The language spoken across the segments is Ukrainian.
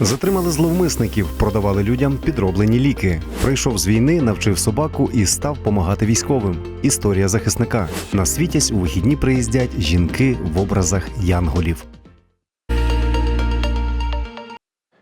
Затримали зловмисників, продавали людям підроблені ліки. Прийшов з війни, навчив собаку і став помагати військовим. Історія захисника. На світязь у вихідні приїздять жінки в образах янголів.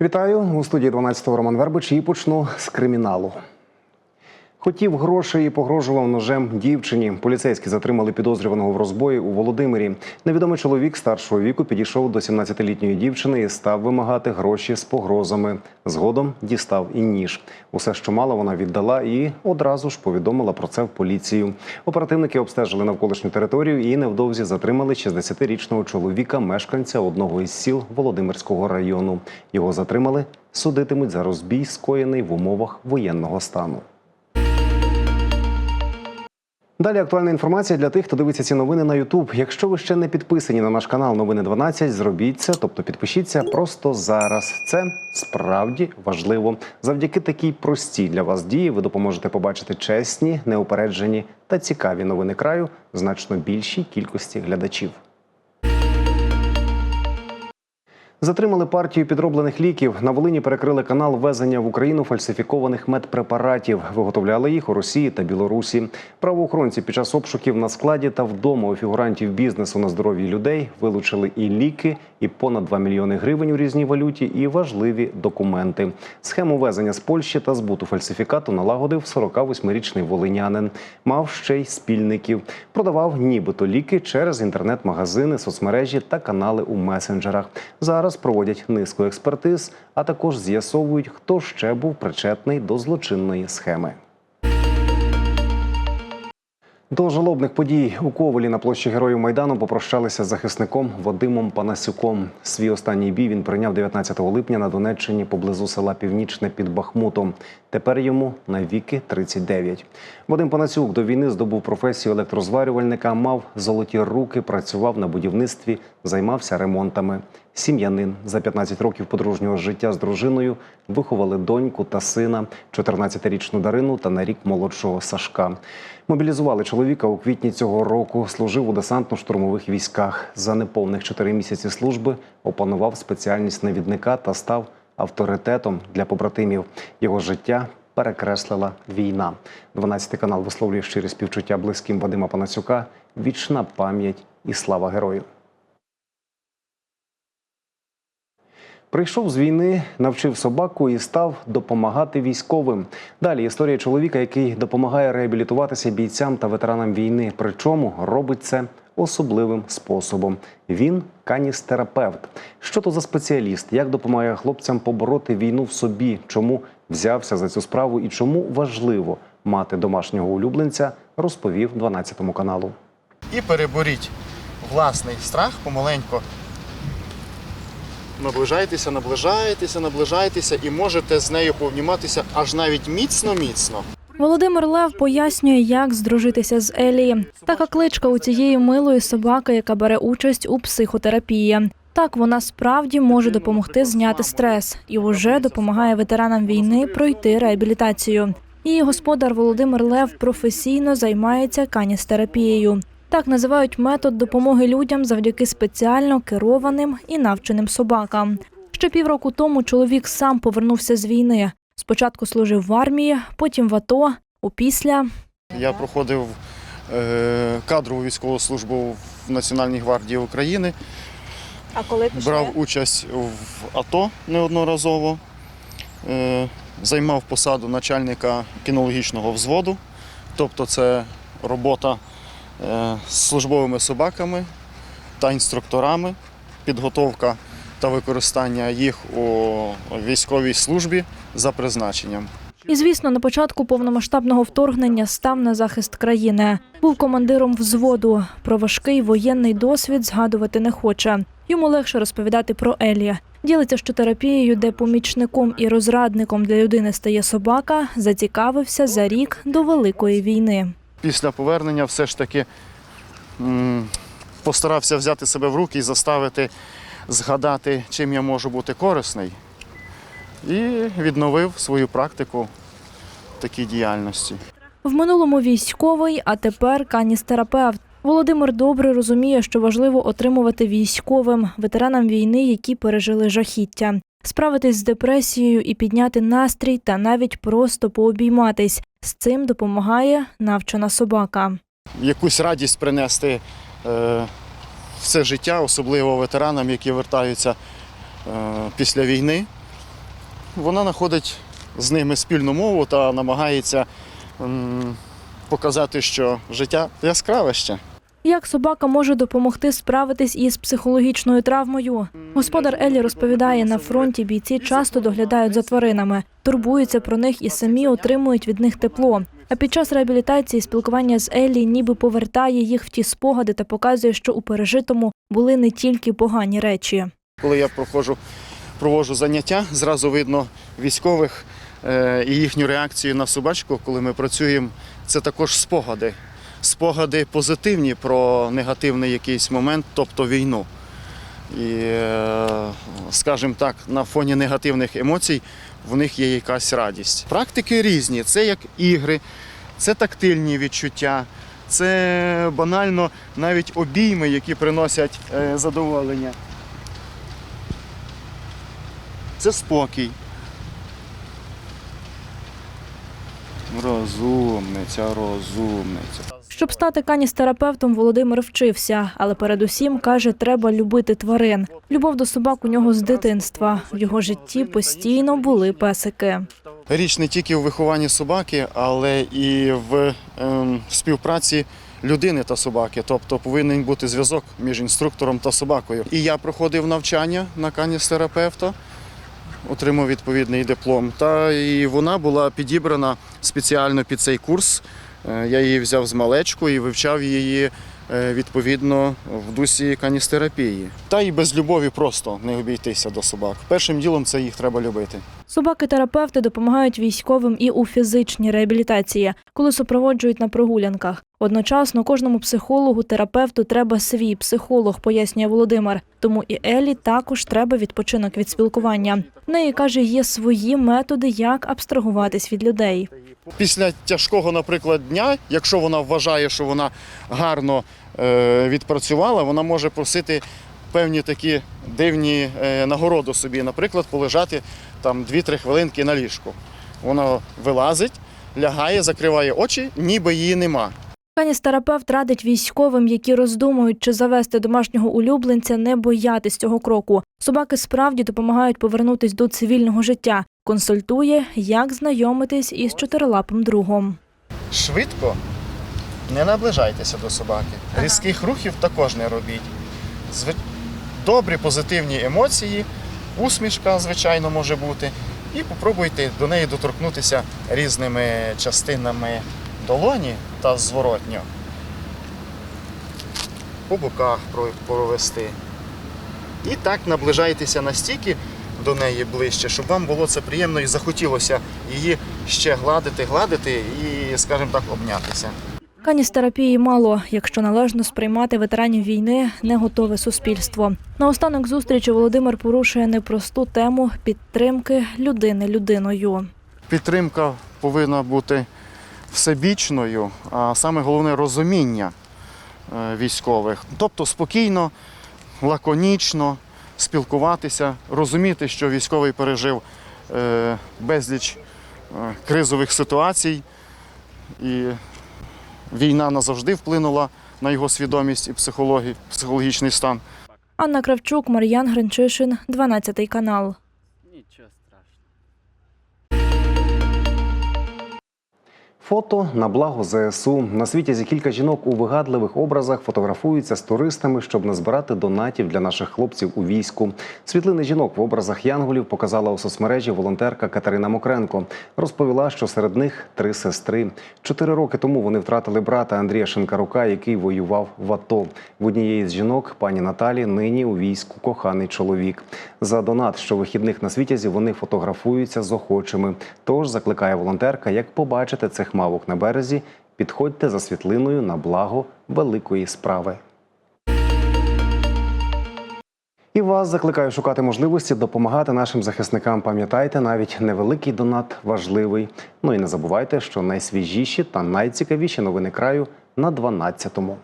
Вітаю у студії 12-го Роман Вербич і почну з криміналу. Хотів грошей і погрожував ножем дівчині. Поліцейські затримали підозрюваного в розбої у Володимирі. Невідомий чоловік старшого віку підійшов до 17-літньої дівчини і став вимагати гроші з погрозами. Згодом дістав і ніж. Усе, що мала, вона віддала і одразу ж повідомила про це в поліцію. Оперативники обстежили навколишню територію і невдовзі затримали 60-річного чоловіка, мешканця одного із сіл Володимирського району. Його затримали, судитимуть за розбій, скоєний в умовах воєнного стану. Далі актуальна інформація для тих, хто дивиться ці новини на Ютуб. Якщо ви ще не підписані на наш канал Новини 12, зробіть це, тобто підпишіться просто зараз. Це справді важливо. Завдяки такій простій для вас дії ви допоможете побачити чесні, неупереджені та цікаві новини краю значно більшій кількості глядачів. Затримали партію підроблених ліків. На Волині перекрили канал ввезення в Україну фальсифікованих медпрепаратів. Виготовляли їх у Росії та Білорусі. Правоохоронці під час обшуків на складі та вдома у фігурантів бізнесу на здоров'ї людей вилучили і ліки, і понад 2 мільйони гривень у різній валюті, і важливі документи. Схему везення з Польщі та збуту фальсифікату налагодив 48-річний волинянин. Мав ще й спільників. Продавав нібито ліки через інтернет-магазини, соцмережі та канали у месенджерах. Зараз проводять низку експертиз, а також з'ясовують, хто ще був причетний до злочинної схеми. До жалобних подій у Ковелі на площі Героїв Майдану попрощалися з захисником Вадимом Панасюком. Свій останній бій він прийняв 19 липня на Донеччині поблизу села Північне під Бахмутом. Тепер йому навіки 39. Вадим Панасюк до війни здобув професію електрозварювальника, мав золоті руки, працював на будівництві, займався ремонтами. Сім'янин за 15 років подружнього життя з дружиною виховали доньку та сина, 14-річну Дарину та на рік молодшого Сашка. Мобілізували чоловіка у квітні цього року. Служив у десантно-штурмових військах. За неповних 4 місяці служби опанував спеціальність навідника та став авторитетом для побратимів. Його життя перекреслила війна. 12 канал висловлює щирі співчуття близьким Вадима Панасюка. Вічна пам'ять і слава герою. Прийшов з війни, навчив собаку і став допомагати військовим. Далі історія чоловіка, який допомагає реабілітуватися бійцям та ветеранам війни. Причому робить це особливим способом. Він каністерапевт. Що то за спеціаліст? Як допомагає хлопцям побороти війну в собі? Чому взявся за цю справу і чому важливо мати домашнього улюбленця? Розповів 12 каналу. і переборіть власний страх помаленько. Наближайтеся, наближайтеся, наближайтеся і можете з нею повніматися аж навіть міцно-міцно. Володимир Лев пояснює, як здружитися з Елі. Така кличка у цієї милої собаки, яка бере участь у психотерапії. Так вона справді може допомогти зняти стрес і вже допомагає ветеранам війни пройти реабілітацію. Її господар Володимир Лев професійно займається каністерапією. Так називають метод допомоги людям завдяки спеціально керованим і навченим собакам. Ще півроку тому чоловік сам повернувся з війни. Спочатку служив в армії, потім в АТО, опісля. Я проходив е, кадрову військову службу в Національній гвардії України, А коли брав участь в АТО неодноразово, е, займав посаду начальника кінологічного взводу, тобто це робота з службовими собаками та інструкторами, підготовка та використання їх у військовій службі за призначенням. І, звісно, на початку повномасштабного вторгнення став на захист країни. Був командиром взводу. Про важкий воєнний досвід згадувати не хоче. Йому легше розповідати про Елі. Ділиться, що терапією, де помічником і розрадником для людини стає собака, зацікавився за рік до Великої війни. Після повернення все ж таки постарався взяти себе в руки і заставити згадати, чим я можу бути корисний. І відновив свою практику такій діяльності. В минулому військовий, а тепер каністерапевт. Володимир добре розуміє, що важливо отримувати військовим ветеранам війни, які пережили жахіття. Справитись з депресією і підняти настрій, та навіть просто пообійматись. З цим допомагає навчена собака. якусь радість принести е, в це життя, особливо ветеранам, які вертаються е, після війни. Вона знаходить з ними спільну мову та намагається показати, що життя яскраве ще. Як собака може допомогти справитись із психологічною травмою? Господар Елі розповідає, на фронті бійці часто доглядають за тваринами, турбуються про них і самі отримують від них тепло. А під час реабілітації спілкування з Еллі ніби повертає їх в ті спогади та показує, що у пережитому були не тільки погані речі. Коли я проходжу, проводжу заняття, зразу видно військових е, і їхню реакцію на собачку, коли ми працюємо. Це також спогади. Спогади позитивні про негативний якийсь момент, тобто війну. І, е, скажімо так, на фоні негативних емоцій в них є якась радість. Практики різні. Це як ігри, це тактильні відчуття, це банально навіть обійми, які приносять е, задоволення. Це спокій. Розумниця, розумниця. Щоб стати каністерапевтом, Володимир вчився, але передусім каже, треба любити тварин. Любов до собак у нього з дитинства. В його житті постійно були песики. Річ не тільки в вихованні собаки, але і в ем, співпраці людини та собаки. Тобто повинен бути зв'язок між інструктором та собакою. І я проходив навчання на каністерапевта, отримав відповідний диплом. Та і вона була підібрана спеціально під цей курс. Е, Я її взяв з малечку і вивчав її е, відповідно в дусі каністерапії. Та і без любові просто не обійтися до собак. Першим ділом це їх треба любити. Собаки-терапевти допомагають військовим і у фізичній реабілітації, коли супроводжують на прогулянках. Одночасно кожному психологу, терапевту треба свій психолог, пояснює Володимир. Тому і Елі також треба відпочинок від спілкування. В неї каже, є свої методи, як абстрагуватись від людей. Після тяжкого, наприклад, дня, якщо вона вважає, що вона гарно е, відпрацювала, вона може просити певні такі дивні е, нагороди собі, наприклад, полежати там 2-3 хвилинки на ліжку. Вона вилазить, лягає, закриває очі, ніби її нема. Каністерапевт радить військовим, які роздумують, чи завести домашнього улюбленця, не боятись цього кроку. Собаки справді допомагають повернутись до цивільного життя. Консультує, як знайомитись із чотирилапим другом. Швидко не наближайтеся до собаки. Різких рухів також не робіть. Добрі позитивні емоції, усмішка, звичайно, може бути. І попробуйте до неї доторкнутися різними частинами долоні та зворотньо. По боках провести. І так наближайтеся настільки до неї ближче, щоб вам було це приємно і захотілося її ще гладити, гладити і, скажімо так, обнятися. Каністерапії мало, якщо належно сприймати ветеранів війни, не готове суспільство. Наостанок зустрічі Володимир порушує непросту тему підтримки людини людиною. Підтримка повинна бути всебічною, а саме головне розуміння е, військових. Тобто спокійно, лаконічно спілкуватися, розуміти, що військовий пережив е, безліч е, кризових ситуацій, і війна назавжди вплинула на його свідомість і психологі- психологічний стан. Анна Кравчук, Мар'ян Гринчишин, 12 канал. Фото на благо ЗСУ. На світі зі кілька жінок у вигадливих образах фотографуються з туристами, щоб назбирати донатів для наших хлопців у війську. Світлини жінок в образах янголів показала у соцмережі волонтерка Катерина Мокренко. Розповіла, що серед них три сестри. Чотири роки тому вони втратили брата Андрія Шинкарука, який воював в АТО. В однієї з жінок, пані Наталі, нині у війську коханий чоловік. За донат щовихідних на світязі вони фотографуються з охочими. Тож закликає волонтерка, як побачите цих мавок на березі, підходьте за світлиною на благо великої справи. І вас закликаю шукати можливості допомагати нашим захисникам. Пам'ятайте, навіть невеликий донат важливий. Ну і не забувайте, що найсвіжіші та найцікавіші новини краю на 12-му.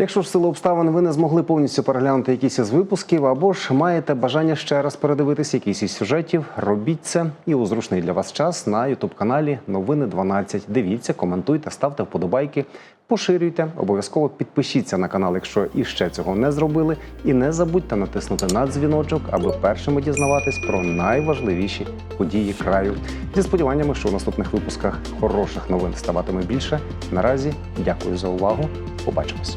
Якщо ж силу обставин ви не змогли повністю переглянути якісь із випусків, або ж маєте бажання ще раз передивитися якісь із сюжетів, робіть це і у зручний для вас час на ютуб каналі Новини 12. Дивіться, коментуйте, ставте вподобайки, поширюйте. Обов'язково підпишіться на канал, якщо іще цього не зробили. І не забудьте натиснути на дзвіночок, аби першими дізнаватись про найважливіші події краю. Зі сподіваннями, що у наступних випусках хороших новин ставатиме більше. Наразі дякую за увагу. Побачимось.